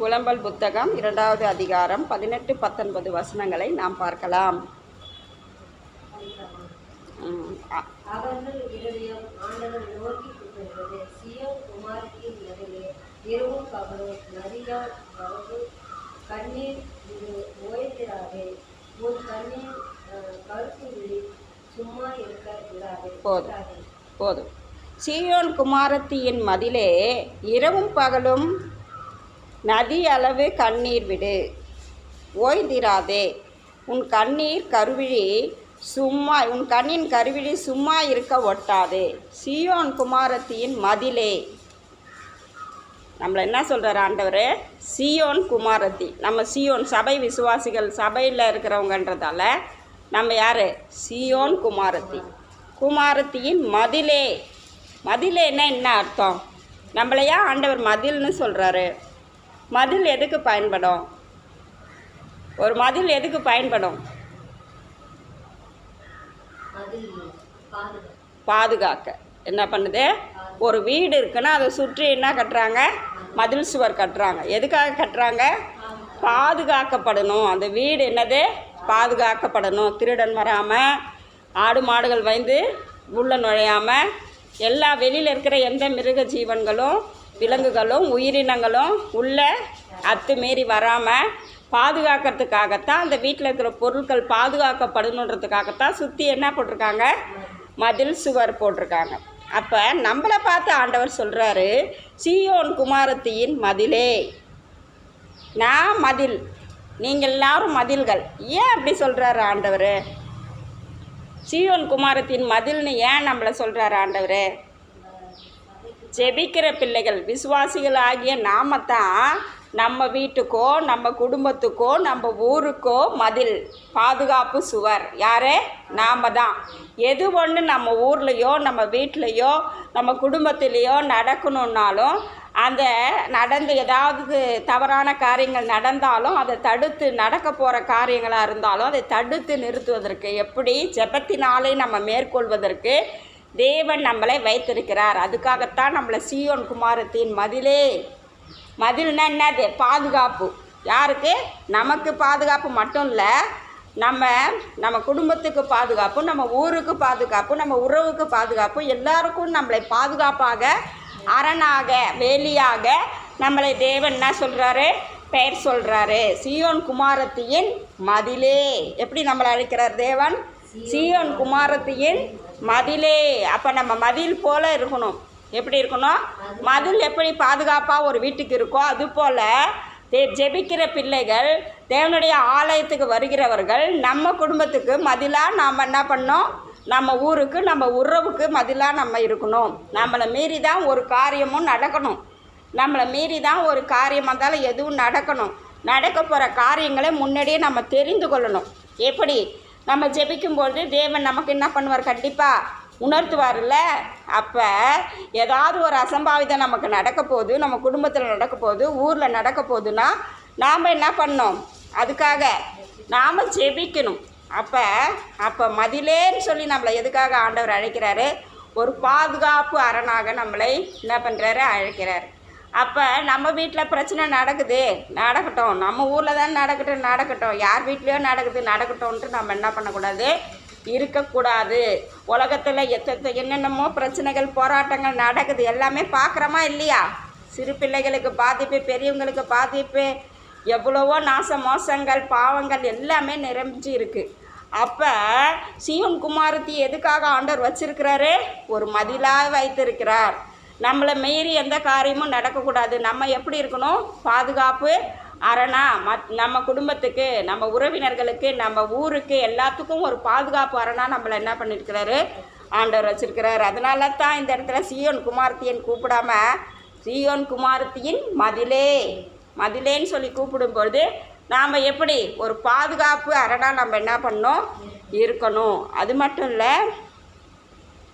புலம்பல் புத்தகம் இரண்டாவது அதிகாரம் பதினெட்டு பத்தொன்பது வசனங்களை நாம் பார்க்கலாம். போதும். போதும். சீயோன் குமாரத்தியின் மதிலே இரவும் பகலும் நதி அளவு கண்ணீர் விடு. ஓய்ந்திராதே உன் கண்ணீர் கருவிழி சும்மா உன் கண்ணின் கருவிழி சும்மா இருக்க ஒட்டாதே. சியோன் குமாரத்தியின் மதிலே. நம்மளை என்ன சொல்கிறார் ஆண்டவர்? சியோன் குமாரத்தி. நம்ம சியோன் சபை விசுவாசிகள் சபையில் இருக்கிறவங்கன்றதால நம்ம யார்? சியோன் குமாரத்தி. குமாரத்தியின் மதிலே. மதிலேன்னா என்ன அர்த்தம்? நம்மளையா ஆண்டவர் மதில்னு சொல்கிறாரு மதில் எதுக்கு பயன்படும்? ஒரு மதில் எதுக்கு பயன்படும்? பாதுகாக்க. என்ன பண்ணுது? ஒரு வீடு இருக்குன்னா அதை சுற்றி என்ன கட்டுறாங்க? மதில் சுவர் கட்டுறாங்க. எதுக்காக கட்டுறாங்க? பாதுகாக்கப்படணும். அந்த வீடு என்னது? பாதுகாக்கப்படணும். திருடன் வராமல் ஆடு மாடுகள் வந்து உள்ள நுழையாமல் எல்லா வெளியில் இருக்கிற எந்த மிருக ஜீவன்களும் விலங்குகளும் உயிரினங்களும் உள்ளே அத்துமீறி வராமல் பாதுகாக்கிறதுக்காகத்தான் அந்த வீட்டில் இருக்கிற பொருட்கள் பாதுகாக்கப்படணுன்றதுக்காகத்தான் சுற்றி என்ன போட்டிருக்காங்க? மதில் சுவர் போட்டிருக்காங்க. அப்போ நம்மளை பார்த்து ஆண்டவர் சொல்கிறாரு சியோன் குமாரத்தியின் மதிலே. நான் மதில். நீங்கள் எல்லாரும் மதில்கள். ஏன் அப்படி சொல்கிறாரு ஆண்டவர்? சியோன் குமாரத்தின் மதில்னு ஏன் நம்மளை சொல்கிறாரு ஆண்டவர்? ஜெபிக்கிற பிள்ளைகள் விசுவாசிகள் ஆகிய நாம தான் நம்ம வீட்டுக்கோ நம்ம குடும்பத்துக்கோ நம்ம ஊருக்கோ மதில் பாதுகாப்பு சுவர். யாரே? நாம் தான் எது ஒன்று நம்ம ஊர்லேயோ நம்ம வீட்லேயோ நம்ம குடும்பத்திலேயோ நடக்கணுன்னாலும் அந்த நடந்து ஏதாவது தவறான காரியங்கள் நடந்தாலும் அதை தடுத்து நடக்க போகிற காரியங்களாக இருந்தாலும் அதை தடுத்து நிறுத்துவதற்கு எப்படி ஜெபத்தினாலே நம்ம மேற்கொள்வதற்கு தேவன் நம்மளை வைத்திருக்கிறார். அதுக்காகத்தான் நம்மளை சியோன் குமாரத்தின் மதிலே. மதில்னா என்னது? பாதுகாப்பு. யாருக்கு? நமக்கு பாதுகாப்பு மட்டும் இல்லை நம்ம நம்ம குடும்பத்துக்கு பாதுகாப்பு நம்ம ஊருக்கு பாதுகாப்பு நம்ம உறவுக்கு பாதுகாப்பு எல்லாருக்கும் நம்மளை பாதுகாப்பாக அரணாக வேலியாக நம்மளை தேவன் என்ன சொல்கிறாரு பெயர் சொல்கிறாரு சியோன் குமாரத்தியின் மதிலே. எப்படி நம்மளை அழைக்கிறார் தேவன்? சியோன் குமாரத்தியின் மதிலே அப்போ நம்ம மதில் போல இருக்கணும். எப்படி இருக்கணும்? மதில். எப்படி பாதுகாப்பாக ஒரு வீட்டுக்கு இருக்கோ அது போல் தே ஜெபிக்கிற பிள்ளைகள் தேவனுடைய ஆலயத்துக்கு வருகிறவர்கள் நம்ம குடும்பத்துக்கு மதிலாக நாம் என்ன பண்ணோம்? நம்ம ஊருக்கு நம்ம உறவுக்கு மதிலாக நம்ம இருக்கணும். நம்மளை மீறி தான் ஒரு காரியமும் நடக்கணும். நம்மளை மீறி தான் ஒரு காரியமாக இருந்தாலும் எதுவும் நடக்கணும். நடக்க போகிற காரியங்களை முன்னாடியே நம்ம தெரிந்து கொள்ளணும். எப்படி? நம்ம ஜெபிக்கும்பொழுது தேவன் நமக்கு என்ன பண்ணுவார்? கண்டிப்பாக உணர்த்துவார்ல அப்போ ஏதாவது ஒரு அசம்பாவிதம் நமக்கு நடக்க போகுது நம்ம குடும்பத்தில் நடக்க போகுது ஊரில் நடக்க போகுதுன்னா நாம் என்ன பண்ணோம் அதுக்காக நாம் ஜெபிக்கணும். அப்போ அப்போ மதிலேன்னு சொல்லி நம்மளை எதுக்காக ஆண்டவர் அழைக்கிறாரு? ஒரு பாதுகாப்பு அரணாக நம்மளை என்ன பண்ணுறாரு அழைக்கிறாரு. அப்போ நம்ம வீட்டில் பிரச்சனை நடக்குது. நடக்கட்டும். நம்ம ஊரில் தான் நடக்கட்டும் நடக்கட்டும். யார் வீட்லேயோ நடக்குது நடக்கட்டும்ன்ட்டு நம்ம என்ன பண்ணக்கூடாது? இருக்கக்கூடாது. உலகத்தில் எத்த என்னென்னமோ பிரச்சனைகள் போராட்டங்கள் நடக்குது. எல்லாமே பார்க்குறோமா இல்லையா? சிறு பிள்ளைகளுக்கு பாதிப்பு பெரியவங்களுக்கு பாதிப்பு எவ்வளவோ நாச மோசங்கள் பாவங்கள் எல்லாமே நிரம்பிச்சு இருக்குது அப்போ சிவன் குமாரத்தி எதுக்காக ஆண்டவர் வச்சிருக்கிறாரு? ஒரு மதிலாக வைத்திருக்கிறார். நம்மளை மீறி எந்த காரியமும் நடக்கக்கூடாது. நம்ம எப்படி இருக்கணும்? பாதுகாப்பு அரணா மத் நம்ம குடும்பத்துக்கு நம்ம உறவினர்களுக்கு நம்ம ஊருக்கு எல்லாத்துக்கும் ஒரு பாதுகாப்பு அரணா நம்மளை என்ன பண்ணியிருக்கிறாரு ஆண்டவர் வச்சிருக்கிறார். அதனால தான் இந்த இடத்துல சியோன் குமார்த்தியன் கூப்பிடாம சியோன் குமார்த்தியின் மதிலே மதிலேன்னு சொல்லி கூப்பிடும்பொழுது நாம் எப்படி ஒரு பாதுகாப்பு அரணா நம்ம என்ன பண்ணோம் இருக்கணும். அது மட்டும் இல்லை